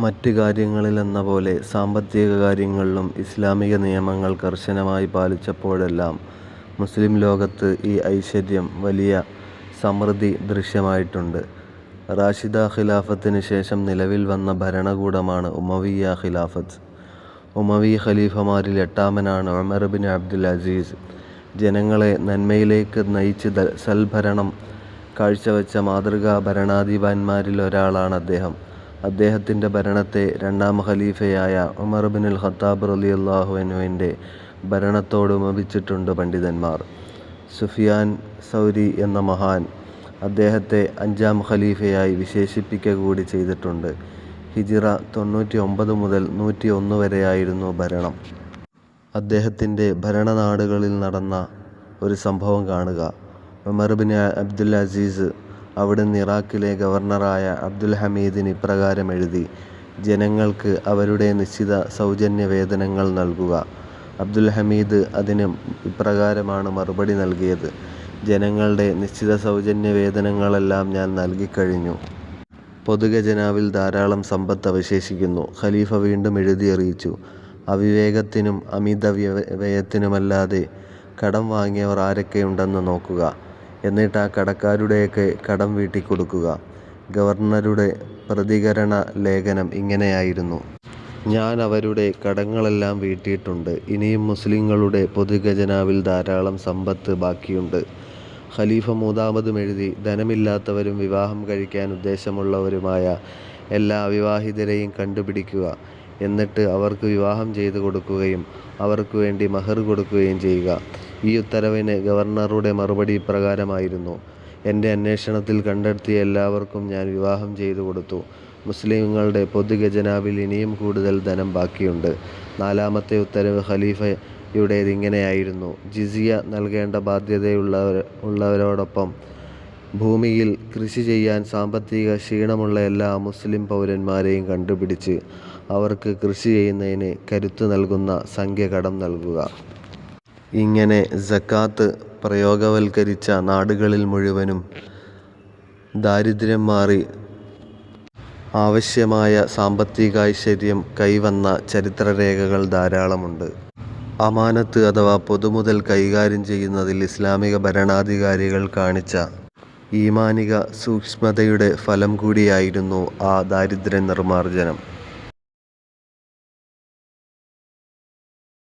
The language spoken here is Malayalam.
മറ്റ് കാര്യങ്ങളിലെന്നപോലെ സാമ്പത്തിക കാര്യങ്ങളിലും ഇസ്ലാമിക നിയമങ്ങൾ കർശനമായി പാലിച്ചപ്പോഴെല്ലാം മുസ്ലിം ലോകത്ത് ഈ ഐശ്വര്യം വലിയ സമൃദ്ധി ദൃശ്യമായിട്ടുണ്ട്. റാഷിദ ഖിലാഫത്തിന് ശേഷം നിലവിൽ വന്ന ഭരണകൂടമാണ് ഉമവിയ ഖിലാഫത്ത്. ഉമവി ഖലീഫമാരിൽ എട്ടാമനാണ് ഉമർ ഇബ്നു അബ്ദുൽ അസീസ്. ജനങ്ങളെ നന്മയിലേക്ക് നയിച്ച് സൽഭരണം കാഴ്ചവച്ച മാതൃകാ ഭരണാധിപന്മാരിലൊരാളാണ് അദ്ദേഹം. അദ്ദേഹത്തിന്റെ ഭരണത്തെ രണ്ടാം ഖലീഫയായ ഉമർ ഇബ്നുൽ ഖത്താബ് റളിയല്ലാഹു അൻഹുവിന്റെ ഭരണത്തോട് ഉപമിച്ചിട്ടുണ്ട് പണ്ഡിതന്മാർ. സുഫിയാൻ സൗരി എന്ന മഹാൻ അദ്ദേഹത്തെ അഞ്ചാം ഖലീഫയായി വിശേഷിപ്പിക്കുക കൂടി ചെയ്തിട്ടുണ്ട്. ഹിജിറ തൊണ്ണൂറ്റി ഒമ്പത് മുതൽ നൂറ്റി ഒന്ന് വരെയായിരുന്നു ഭരണം. അദ്ദേഹത്തിന്റെ ഭരണനാടുകളിൽ നടന്ന ഒരു സംഭവം കാണുക. ഉമർ ബിൻ അബ്ദുൽ അസീസ് അവിടുന്ന് ഇറാഖിലെ ഗവർണറായ അബ്ദുൽ ഹമീദിന് ഇപ്രകാരം എഴുതി. ജനങ്ങൾക്ക് അവരുടെ നിശ്ചിത സൗജന്യ വേതനങ്ങൾ നൽകുക. അബ്ദുൽ ഹമീദ് അതിന് ഇപ്രകാരമാണ് മറുപടി നൽകിയത്. ജനങ്ങളുടെ നിശ്ചിത സൗജന്യ വേതനങ്ങളെല്ലാം ഞാൻ നൽകിക്കഴിഞ്ഞു. പൊതുഖജനാവിൽ ധാരാളം സമ്പത്ത് അവശേഷിക്കുന്നു. ഖലീഫ വീണ്ടും എഴുതി അറിയിച്ചു. അവിവേകത്തിനും അമിതവ്യയത്തിനുമല്ലാതെ കടം വാങ്ങിയവർ ആരൊക്കെയുണ്ടെന്ന് നോക്കുക. എന്നിട്ട് ആ കടക്കാരുടെയൊക്കെ കടം വീട്ടിക്കൊടുക്കുക. ഗവർണറുടെ പ്രതികരണ ലേഖനം ഇങ്ങനെയായിരുന്നു. ഞാൻ അവരുടെ കടങ്ങളെല്ലാം വീട്ടിയിട്ടുണ്ട്. ഇനിയും മുസ്ലിങ്ങളുടെ പൊതുഖജനാവിൽ ധാരാളം സമ്പത്ത് ബാക്കിയുണ്ട്. ഖലീഫ മൂന്നാമതും എഴുതി. ധനമില്ലാത്തവരും വിവാഹം കഴിക്കാൻ ഉദ്ദേശമുള്ളവരുമായ എല്ലാ അവിവാഹിതരെയും കണ്ടുപിടിക്കുക. എന്നിട്ട് അവർക്ക് വിവാഹം ചെയ്തു കൊടുക്കുകയും അവർക്ക് വേണ്ടി മഹർ കൊടുക്കുകയും ചെയ്യുക. ഈ ഉത്തരവിന് ഗവർണറുടെ മറുപടി പ്രകാരമായിരുന്നു എന്റെ അന്വേഷണത്തിൽ കണ്ടെത്തിയ എല്ലാവർക്കും ഞാൻ വിവാഹം ചെയ്തു കൊടുത്തു. മുസ്ലിങ്ങളുടെ പൊതുഖജനാവിൽ ഇനിയും കൂടുതൽ ധനം ബാക്കിയുണ്ട്. നാലാമത്തെ ഉത്തരവ് ഖലീഫയുടേത് ഇങ്ങനെയായിരുന്നു. ജിസിയ നൽകേണ്ട ബാധ്യതയുള്ളവരോടൊപ്പം ഭൂമിയിൽ കൃഷി ചെയ്യാൻ സാമ്പത്തിക ക്ഷീണമുള്ള എല്ലാ മുസ്ലിം പൗരന്മാരെയും കണ്ടുപിടിച്ച് അവർക്ക് കൃഷി ചെയ്യുന്നതിന് കരുത്ത് നൽകുന്ന സംഖ്യ കടം നൽകുക. ഇങ്ങനെ സക്കാത്ത് പ്രയോഗവൽക്കരിച്ച നാടുകളിൽ മുഴുവനും ദാരിദ്ര്യം മാറി ആവശ്യമായ സാമ്പത്തികൈശ്വര്യം കൈവന്ന ചരിത്രരേഖകൾ ധാരാളമുണ്ട്. അമാനത്ത് അഥവാ പൊതുമുതൽ കൈകാര്യം ചെയ്യുന്നതിൽ ഇസ്ലാമിക ഭരണാധികാരികൾ കാണിച്ച ഈമാനിക സൂക്ഷ്മതയുടെ ഫലം കൂടിയായിരുന്നു ആ ദാരിദ്ര്യ നിർമാർജനം.